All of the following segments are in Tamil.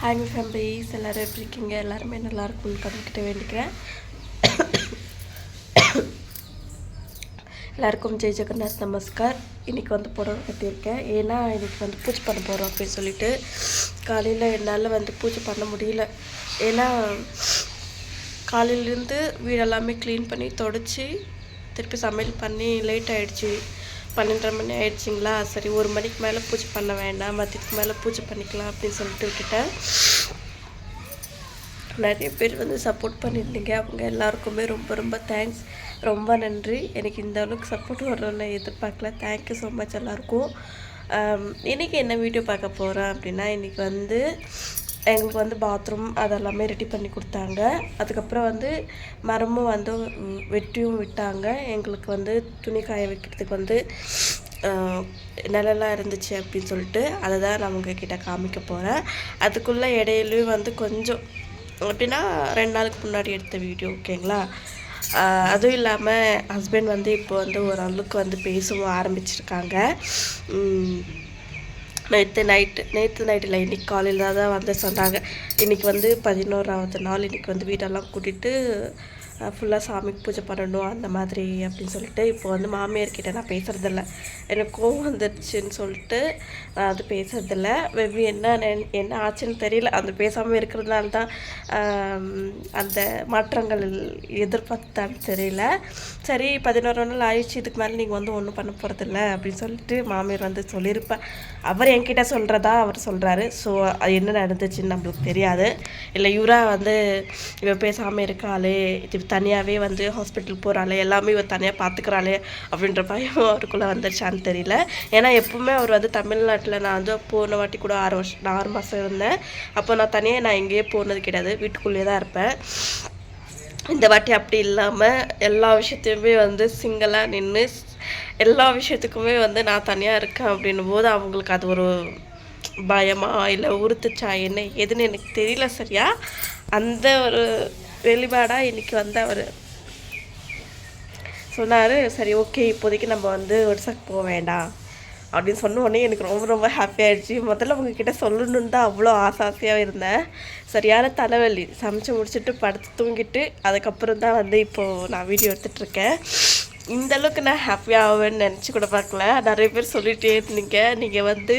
ஹாய் மை ஃபேமிலிஸ் எல்லோரும் எப்படி இருக்கீங்க? எல்லாருமே நல்லா இருக்கும்னு கற்றுக்கிட்ட வேண்டிக்கிறேன். எல்லாருக்கும் ஜெய் ஜெகநாத் நமஸ்கார். இன்றைக்கி வந்து புடவை கட்டியிருக்கேன். ஏன்னா இன்றைக்கி வந்து பூஜை பண்ண போகிறோம் அப்படின்னு சொல்லிட்டு காலையில் என்னால் வந்து பூஜை பண்ண முடியல. ஏன்னா காலையிலேருந்து வீடெல்லாமே க்ளீன் பண்ணி தொடச்சி திருப்பி சமையல் பண்ணி லேட் ஆகிடுச்சி பன்னெண்டரை மணி ஆயிடுச்சிங்களா? சரி ஒரு மணிக்கு மேலே பூஜை பண்ண வேண்டாம் மதியத்துக்கு மேலே பூஜை பண்ணிக்கலாம் அப்படின்னு சொல்லிட்டு விட்டுட்டேன். நிறைய பேர் வந்து சப்போர்ட் பண்ணியிருந்தீங்க. அவங்க எல்லாருக்குமே ரொம்ப ரொம்ப தேங்க்ஸ் ரொம்ப நன்றி. எனக்கு இந்த அளவுக்கு சப்போர்ட் வரணும்னு எதிர்பார்க்கல. தேங்க்யூ ஸோ மச் எல்லாருக்கும். இன்றைக்கி என்ன வீடியோ பார்க்க போகிறேன் அப்படின்னா இன்றைக்கி வந்து எங்களுக்கு வந்து பாத்ரூம் அதெல்லாமே ரெடி பண்ணி கொடுத்தாங்க. அதுக்கப்புறம் வந்து மரமும் வந்து வெட்டியும் விட்டாங்க. எங்களுக்கு வந்து துணி காய வைக்கிறதுக்கு வந்து நிலலாம் இருந்துச்சு அப்படின்னு சொல்லிட்டு அதை தான் நான் உங்ககிட்ட காமிக்க போகிறேன் அதுக்குள்ளே இடையிலையும் வந்து கொஞ்சம் எப்படின்னா ரெண்டு நாளுக்கு முன்னாடி எடுத்த வீடியோ ஓகேங்களா அதுவும் இல்லாமல் ஹஸ்பண்ட் வந்து இப்போ வந்து ஓரளவுக்கு வந்து பேசவும் ஆரம்பிச்சிருக்காங்க. நேற்று நைட்டு நேற்று நைட்டில் இல்லை இன்றைக்கி காலையில் தான் வந்து சொன்னாங்க. இன்றைக்கி வந்து பதினோராவது நாள் இன்றைக்கி வந்து வீடெல்லாம் கூட்டிகிட்டு ஃபுல்லாக சாமிக்கு பூஜை பண்ணணும் அந்த மாதிரி அப்படின்னு சொல்லிட்டு இப்போ வந்து மாமியார்கிட்ட நான் பேசுகிறதில்ல எனக்கு கோவம் வந்துடுச்சுன்னு சொல்லிட்டு நான் அது பேசுறதில்ல. மேபி என்ன என்ன ஆச்சுன்னு தெரியல. அந்த பேசாமல் இருக்கிறதுனால தான் அந்த மாற்றங்கள் எதிர்பார்த்தான்னு தெரியல. சரி பதினோரு நாள் ஆயிடுச்சு இதுக்கு மேலே நீங்கள் வந்து ஒன்றும் பண்ண போகிறதில்ல அப்படின்னு சொல்லிட்டு மாமியார் வந்து சொல்லியிருப்பேன் அவர் என்கிட்ட சொல்கிறதா அவர் சொல்கிறாரு ஸோ அது என்ன நடந்துச்சுன்னு நம்மளுக்கு தெரியாது. இல்லை இவராக வந்து இவ பேசாமல் இருக்காளே இது தனியாகவே வந்து ஹாஸ்பிட்டல் போகிறாளே எல்லாமே இவ தனியாக பார்த்துக்கிறாளே அப்படின்ற பயம் அவருக்குள்ளே வந்துருச்சான்னு தெரியல. ஏன்னா எப்பவுமே அவர் வந்து தமிழ்நாட்டில் நான் வந்து போன வாட்டி கூட ஆறு வருஷம் நான் ஆறு மாதம் இருந்தேன். அப்போ நான் தனியாக நான் எங்கேயே போனது கிடையாது வீட்டுக்குள்ளேயே தான் இருப்பேன். இந்த வாட்டி அப்படி இல்லாமல் எல்லா விஷயத்தையுமே வந்து சிங்கிளாக நின்று எல்லா விஷயத்துக்குமே வந்து நான் தனியாக இருக்கேன் அப்படின்னும் போது அவங்களுக்கு அது ஒரு பயமா இல்லை உறுத்துச்சா என்ன எதுன்னு எனக்கு தெரியல சரியா. அந்த ஒரு வெளிப்பாடாக இன்றைக்கி வந்து அவர் சொன்னார் சரி ஓகே இப்போதைக்கு நம்ம வந்து ஒடிசாக்கு போக வேண்டாம். அப்படின்னு சொன்ன உடனே எனக்கு ரொம்ப ரொம்ப ஹாப்பியாகிடுச்சு முதல்ல உங்ககிட்ட சொல்லணுன்னு தான் அவ்வளோ ஆசை ஆசையாக இருந்தேன். சரியான தலைவலி. சமைச்சு முடிச்சுட்டு படுத்து தூங்கிட்டு அதுக்கப்புறம் தான் வந்து இப்போது நான் வீடியோ எடுத்துகிட்ருக்கேன் இந்த அளவுக்கு நான் ஹாப்பி ஆவேன்னு நினச்சி கூட பார்க்கல. நிறைய பேர் சொல்லிகிட்டே இருந்தீங்க. நீங்கள் வந்து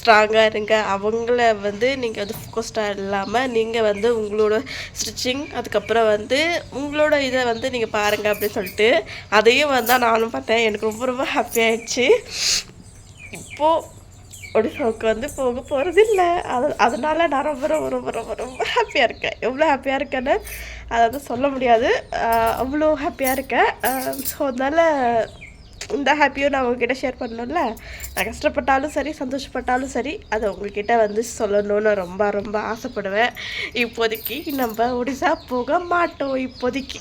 ஸ்ட்ராங்காக இருங்க. அவங்கள வந்து நீங்கள் வந்து ஃபோக்கஸ்டாக இல்லாமல் நீங்கள் வந்து உங்களோட ஸ்டிச்சிங் அதுக்கப்புறம் வந்து உங்களோட இதை வந்து நீங்கள் பாருங்கள் அப்படின்னு சொல்லிட்டு அதையும் வந்தால் நானும் பார்த்தேன். எனக்கு ரொம்ப ரொம்ப ஹாப்பியாகிடுச்சு இப்போது ஒடிசாவுக்கு வந்து போக போகிறது இல்லை. அது அதனால நான் ரொம்ப ரொம்ப ரொம்ப ரொம்ப ரொம்ப ஹாப்பியாக இருக்கேன். எவ்வளோ ஹாப்பியாக இருக்கேன்னு அதை வந்து சொல்ல முடியாது. அவ்வளோ ஹாப்பியாக இருக்கேன். ஸோ அதனால் இந்த ஹாப்பியும் நான் உங்ககிட்ட ஷேர் பண்ணணும்ல? நான் கஷ்டப்பட்டாலும் சரி சந்தோஷப்பட்டாலும் சரி அதை உங்ககிட்ட வந்து சொல்லணும்னு ரொம்ப ரொம்ப ஆசைப்படுவேன். இப்போதைக்கு நம்ம ஒடிசா போக மாட்டோம் இப்போதைக்கு.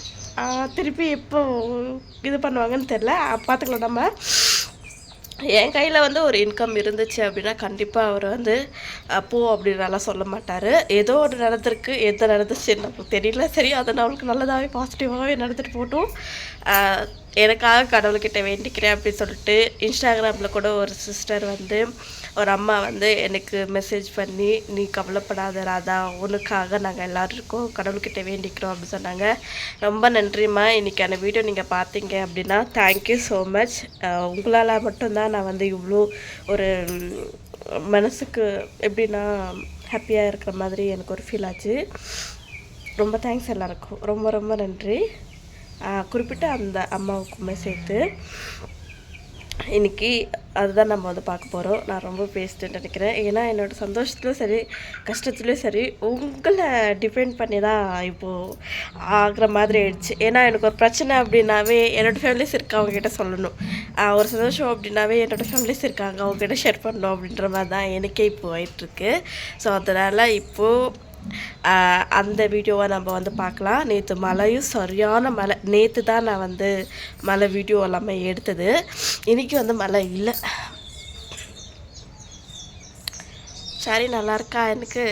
திருப்பி எப்போ இது பண்ணுவாங்கன்னு தெரில பார்த்துக்கலாம் நம்ம. என் கையில் வந்து ஒரு இன்கம் இருந்துச்சு அப்படின்னா கண்டிப்பாக அவர் வந்து போ அப்படின்றலாம் சொல்ல மாட்டார். ஏதோ ஒரு நடந்திருக்கு. எது நடந்துச்சு நமக்கு தெரியல. சரி அதை நான் அவளுக்கு நல்லதாகவே பாசிட்டிவாகவே நடந்துட்டு போட்டோம் எனக்காக கடவுள்கிட்ட வேண்டிக்கிறேன் அப்படின்னு சொல்லிட்டு இன்ஸ்டாகிராமில் கூட ஒரு சிஸ்டர் வந்து ஒரு அம்மா வந்து எனக்கு மெசேஜ் பண்ணி நீ கவலைப்படாத ராதா உனக்காக நாங்கள் எல்லோரும் இருக்கோம் கடவுள்கிட்ட வேண்டிக்கிறோம் அப்படின்னு சொன்னாங்க. ரொம்ப நன்றிம்மா. இன்றைக்கான வீடியோ நீங்கள் பார்த்தீங்க அப்படின்னா தேங்க்யூ ஸோ மச் உங்களால் மட்டும்தான் நான் வந்து இவ்வளோ ஒரு மனசுக்கு எப்படின்னா ஹாப்பியாக இருக்கிற மாதிரி எனக்கு ஒரு ஃபீல் ஆச்சு. ரொம்ப தேங்க்ஸ் எல்லாருக்கும். ரொம்ப ரொம்ப நன்றி. குறிப்பிட்ட அந்த அம்மாவுக்குமே சேர்த்து. இன்றைக்கி அதுதான் நம்ம வந்து பார்க்க போகிறோம் நான் ரொம்ப பேசிட்டு நினைக்கிறேன். ஏன்னா என்னோட சந்தோஷத்துலையும் சரி கஷ்டத்துலேயும் சரி உங்களை டிபெண்ட் பண்ணி தான் இப்போது ஆகிற மாதிரி ஆயிடுச்சு. ஏன்னா எனக்கு ஒரு பிரச்சனை அப்படின்னாவே என்னோடய ஃபேமிலிஸ் இருக்கு அவங்ககிட்ட சொல்லணும். ஒரு சந்தோஷம் அப்படின்னாவே என்னோடய ஃபேமிலிஸ் இருக்காங்க. அவங்ககிட்ட ஷேர் பண்ணணும் அப்படின்ற மாதிரி தான் எனக்கே இப்போ ஆயிட்டுருக்கு. ஸோ அதனால் இப்போது அந்த வீடியோவை நம்ம வந்து பார்க்கலாம். நேற்று மழையும் சரியான மழை. நேற்று தான் நான் வந்து மழை வீடியோ எல்லாமே எடுத்தது. இன்றைக்கி வந்து மழை இல்லை. சரி நல்லா இருக்கா எனக்கு?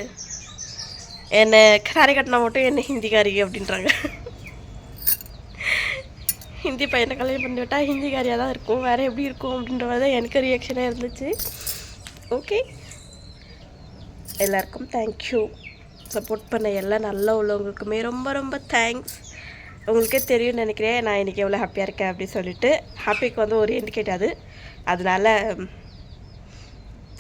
என்னை சாரி கட்டினா மட்டும் என்ன ஹிந்திக்காரி அப்படின்றாங்க. ஹிந்தி பையனை கல்யாணம் பண்ணி விட்டால் ஹிந்திக்காரியாக தான் இருக்கும். வேறு எப்படி இருக்கும் அப்படின்ற மாதிரி தான் எனக்கு ரியாக்ஷனாக இருந்துச்சு. ஓகே எல்லாருக்கும் தேங்க்யூ சப்போர்ட் பண்ண எல்லா நல்லா உள்ளவங்களுக்குமே ரொம்ப ரொம்ப தேங்க்ஸ் உங்களுக்கே தெரியும்னு நினைக்கிறேன். நான் இன்றைக்கி எவ்வளோ ஹாப்பியாக இருக்கேன் அப்படின்னு சொல்லிட்டு ஹாப்பிக்கு வந்து ஒரு இண்டிகேட் அது. அதனால்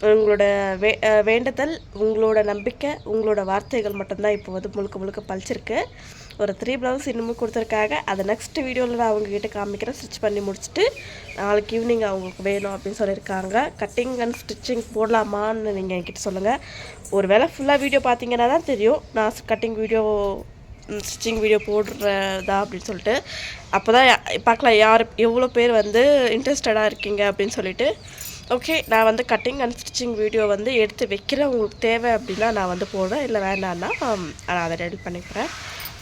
உங்களோட வே வேண்டுதல் உங்களோட நம்பிக்கை உங்களோட வார்த்தைகள் மட்டும்தான் இப்போ வந்து முழுக்க முழுக்க பழிச்சிருக்கு. ஒரு த்ரீ ப்ளவுஸ் இன்னமும் கொடுத்துருக்காங்க. அதை நெக்ஸ்ட் வீடியோவில் நான் அவங்கக்கிட்ட காமிக்கிறேன். ஸ்டிச் பண்ணி முடிச்சுட்டு நாளைக்கு ஈவினிங் அவங்களுக்கு வேணும் அப்படின்னு சொல்லியிருக்காங்க. கட்டிங் அண்ட் ஸ்டிச்சிங் போடலாமான்னு நீங்கள் என்கிட்ட சொல்லுங்கள் ஒரு வேளை ஃபுல்லாக வீடியோ பார்த்தீங்கன்னா தான் தெரியும். நான் கட்டிங் வீடியோ ஸ்டிச்சிங் வீடியோ போடுறதா அப்படின்னு சொல்லிட்டு. அப்போ தான் பார்க்கலாம் யார் எவ்வளோ பேர் வந்து இன்ட்ரெஸ்டடாக இருக்கீங்க அப்படின்னு சொல்லிட்டு. ஓகே நான் வந்து கட்டிங் அண்ட் ஸ்டிச்சிங் வீடியோ வந்து எடுத்து வைக்கிறேன். உங்களுக்கு தேவை அப்படின்னா நான் வந்து போடுறேன். இல்லை வேண்டாம்னா நான் அதை ரெடி பண்ணிக்கிறேன்.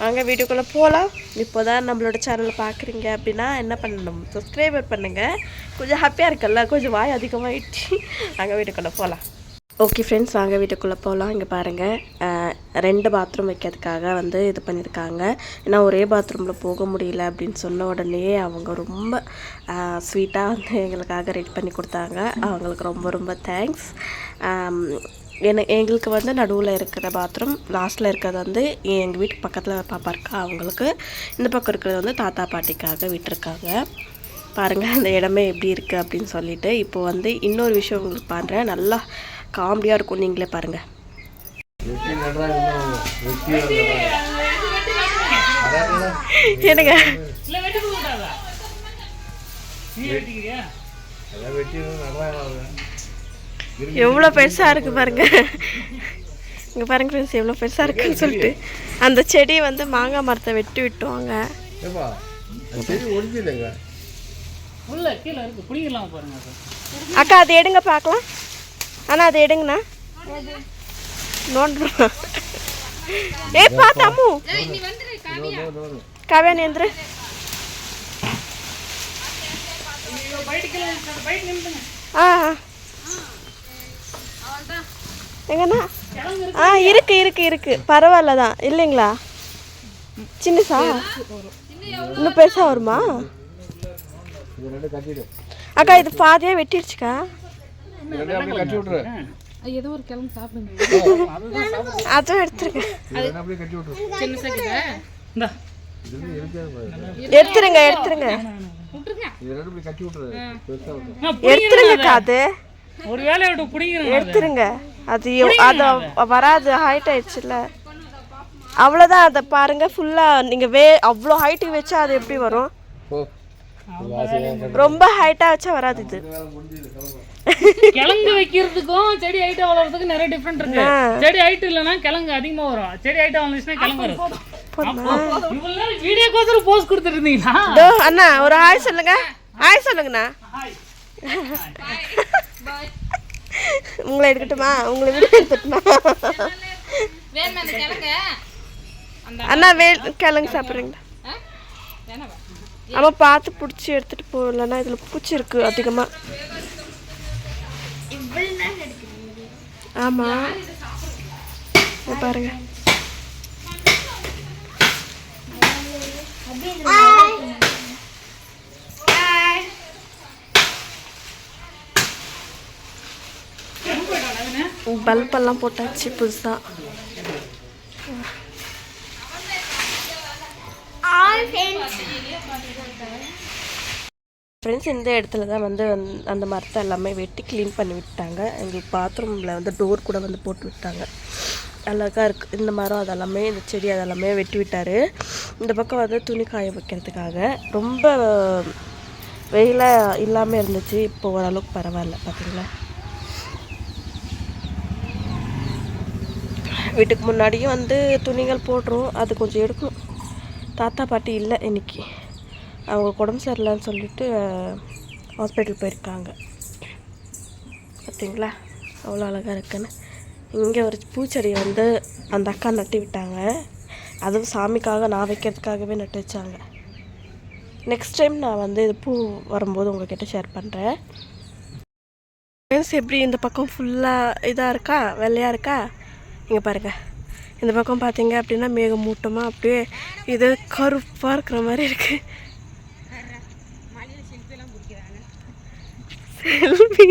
வாங்க வீடியோக்குள்ளே போகலாம் இப்போ தான் நம்மளோட சேனலை பார்க்குறீங்க அப்படின்னா என்ன பண்ணணும்? சப்ஸ்கிரைபர் பண்ணுங்கள் கொஞ்சம் ஹாப்பியாக இருக்குல்ல? கொஞ்சம் வாய் அதிகமாகிடுச்சு வாங்க வீட்டுக்குள்ளே போகலாம் ஓகே ஃப்ரெண்ட்ஸ் வாங்க வீட்டுக்குள்ளே போகலாம் இங்கே பாருங்கள் ரெண்டு பாத்ரூம் வைக்கிறதுக்காக வந்து இது பண்ணியிருக்காங்க ஏன்னா ஒரே பாத்ரூமில் போக முடியல அப்படின்னு சொன்ன உடனே அவங்க ரொம்ப ஸ்வீட்டாக வந்து எங்களுக்காக ரெடி பண்ணி கொடுத்தாங்க. அவங்களுக்கு ரொம்ப ரொம்ப தேங்க்ஸ் என்ன எங்களுக்கு வந்து நடுவில் இருக்கிற பாத்ரூம் லாஸ்ட்டில் இருக்கிறது வந்து எங்கள் வீட்டுக்கு பக்கத்தில் பாப்பா இருக்கா அவங்களுக்கு. இந்த பக்கம் இருக்கிறது வந்து தாத்தா பாட்டிக்காக விட்டுருக்காங்க. பாருங்கள் அந்த இடமே எப்படி இருக்குது அப்படின்னு சொல்லிட்டு இப்போ வந்து இன்னொரு விஷயம் உங்களுக்கு பண்ணுறேன் நல்லா காமெடியாக இருக்கும் நீங்களே பாருங்கள் என்னங்க? வெட்டி எவ்வளோ பெருசாக இருக்குது பாருங்க. இங்கே பாருங்க ஃப்ரெண்ட்ஸ் எவ்வளோ பெருசாக இருக்குன்னு சொல்லிட்டு. அந்த செடி வந்து மாங்காய் மரத்தை வெட்டி விட்டுவாங்க. அக்கா அது எடுங்க பார்க்கலாம். அண்ணா அது எடுங்கண்ணா. நோண்டுறோம். ஏ பார்த்தாமு காவியா. நேந்திர ஆ. ஆ. எங்கண்ணா ஆ இருக்கு இருக்கு இருக்கு. பரவாயில்ல தான் இல்லைங்களா? சின்னசா? இன்னும் பெருசாக வருமா? அக்கா இது பாதியாக வெட்டிடுச்சுக்கா. ஏதோ ஒரு கிழங்கு சாப்பிடுங்க அதுவும் எடுத்துருங்க. எடுத்துருங்க எடுத்துருங்க. எடுத்துருங்கக்கா அது. ஒரு பிடிக்கிறேன் எடுத்துருங்க. அது எவ்- அது வராது ஹைட் ஆயிடுச்சுல்ல. அவ்வளோதான் அதை பாருங்க ஃபுல்லாக நீங்கள் வே அவ்வளோ ஹைட்டுக்கு வச்சா அது எப்படி வரும்? ரொம்ப ஹைட்டாக வச்சா வராது இது. கிழங்கு வைக்கிறதுக்கும் செடி ஹைட்டா வளர்றதுக்கும் நிறைய டிஃப்ரெண்ட் இருக்கு. செடி ஹைட் இல்லைன்னா கிழங்கு அதிகமா வரும். செடி ஹைட்டா வளர்ந்துச்சுன்னா கிழங்கு வரும் இருந்தீங்களா? இதோ அண்ணா ஒரு ஹாய் சொல்லுங்க. ஹாய் சொல்லுங்கண்ணா. ஹாய் உங்களை எடுக்கட்டுமா? உங்களை வீடியோ எடுத்துட்டுமா அண்ணா வே கிழங்கு சாப்பிட்றீங்களா? ஆமாம் பார்த்து பிடிச்சி எடுத்துகிட்டு போகலன்னா இதில் பூச்சி இருக்குது அதிகமாக ஆமாம் இங்க பாருங்க பல்பெல்லாம் போட்டாச்சு புதுசாக ஃப்ரெண்ட்ஸ் இந்த இடத்துல தான் வந்து அந்த மரத்தை எல்லாமே வெட்டி க்ளீன் பண்ணி விட்டாங்க எங்களுக்கு பாத்ரூமில் வந்து டோர் கூட வந்து போட்டு விட்டாங்க. அழகாக இருக்குது இந்த மரம் அதெல்லாமே இந்த செடி அதெல்லாமே வெட்டி விட்டார். இந்த பக்கம் வந்து துணி காய வைக்கிறதுக்காக. ரொம்ப வெயிலாக இல்லாமல் இருந்துச்சு. இப்போ ஓரளவுக்கு பரவாயில்ல. பார்த்தீங்களா வீட்டுக்கு முன்னாடியும் வந்து துணிகள் போடுறோம் அது கொஞ்சம் எடுக்கணும். தாத்தா பாட்டி இல்லை இன்னைக்கு. அவங்க உடம்பு சரியில்லைன்னு சொல்லிட்டு ஹாஸ்பிட்டல் போயிருக்காங்க. பார்த்தீங்களா? அவ்வளோ அழகாக இருக்குன்னு. இங்கே ஒரு பூச்செடியை வந்து அந்த அக்கா நட்டி விட்டாங்க. அதுவும் சாமிக்காக நான் வைக்கிறதுக்காகவே நட்டு வச்சாங்க. நெக்ஸ்ட் டைம் நான் வந்து இது பூ வரும்போது உங்ககிட்ட ஷேர் பண்ணுறேன் எப்படி இந்த பக்கம் ஃபுல்லாக இதாக இருக்கா? வெள்ளையாக இருக்கா? இங்கே பாருங்கள் இந்த பக்கம் பார்த்தீங்க அப்படின்னா மேகமூட்டமாக அப்படியே இது கருப்பாக இருக்கிற மாதிரி இருக்கு. செல்வி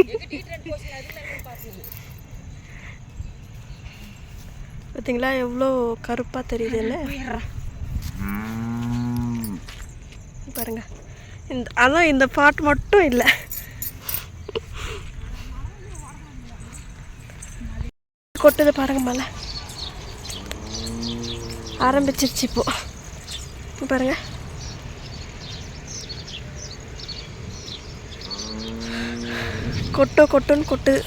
பார்த்தீங்களா எவ்வளோ கருப்பாக தெரியுதுல்ல பாருங்க. இந்த அதான் இந்த பாட்டு மட்டும் இல்லை. கொட்டுது பாருங்க மழை ஆரம்பிச்சிருச்சு இப்போ. இங்க பாருங்க. கொட்டோ கொட்டுன்னு கொட்டுது.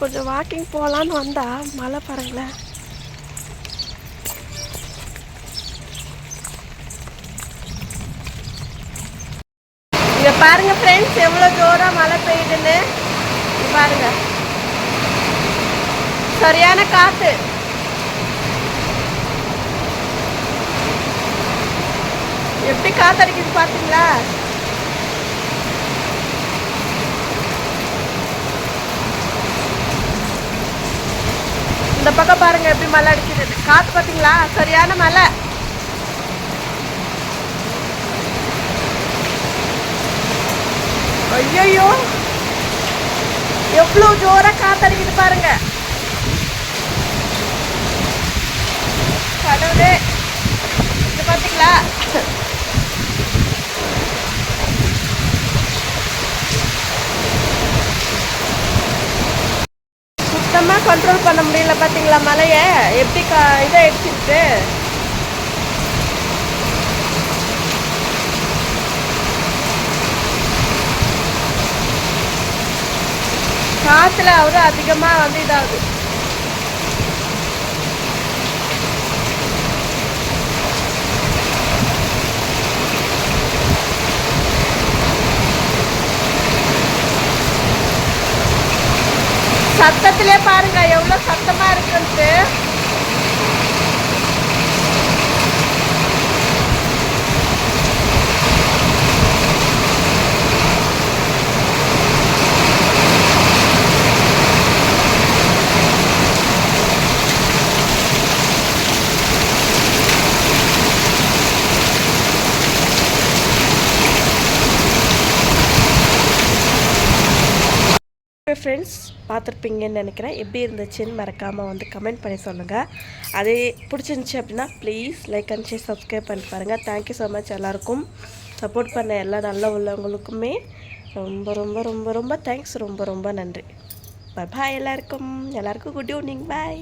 கொஞ்சம் வாக்கிங் போகலான்னு வந்தா மழை பாருங்களேன். இங்க பாருங்க ஃப்ரெண்ட்ஸ் எவ்வளோ ஜோராக மழை பெய்யுதுன்னு. பாருங்க. சரியான காத்து. எப்படி காத்தடிக்குது பாத்தீங்களா? இந்த பக்கம் பாருங்க எப்படி மழை அடிக்குது காத்து பாத்தீங்களா? சரியான மழை. ஐயோ அவ்வளோ ஜோராக காத்தடிக்குது பாருங்க. கடவுளே. இது பார்த்தீங்களா சுத்தமாக கண்ட்ரோல் பண்ண முடியல பார்த்தீங்களா மலையை? எப்படி கா இதை அடிச்சிருக்கு வந்து அவரு அதிகமா வந்து இதாகுது. சத்தத்திலே பாருங்க எவ்வளவு சத்தமா இருக்குன்ட்டு. ஃப்ரெண்ட்ஸ் பார்த்துருப்பீங்கன்னு நினைக்கிறேன். எப்படி இருந்துச்சுன்னு மறக்காமல் வந்து கமெண்ட் பண்ணி சொல்லுங்கள் அதே பிடிச்சிருந்துச்சி அப்படின்னா please like and share subscribe பண்ணி பாருங்கள் தேங்க்யூ ஸோ மச் எல்லாருக்கும். சப்போர்ட் பண்ண எல்லா நல்ல உள்ளவங்களுக்குமே ரொம்ப ரொம்ப ரொம்ப ரொம்ப தேங்க்ஸ் ரொம்ப ரொம்ப நன்றி. பாய் எல்லாருக்கும். எல்லாருக்கும் குட் ஈவினிங் பாய்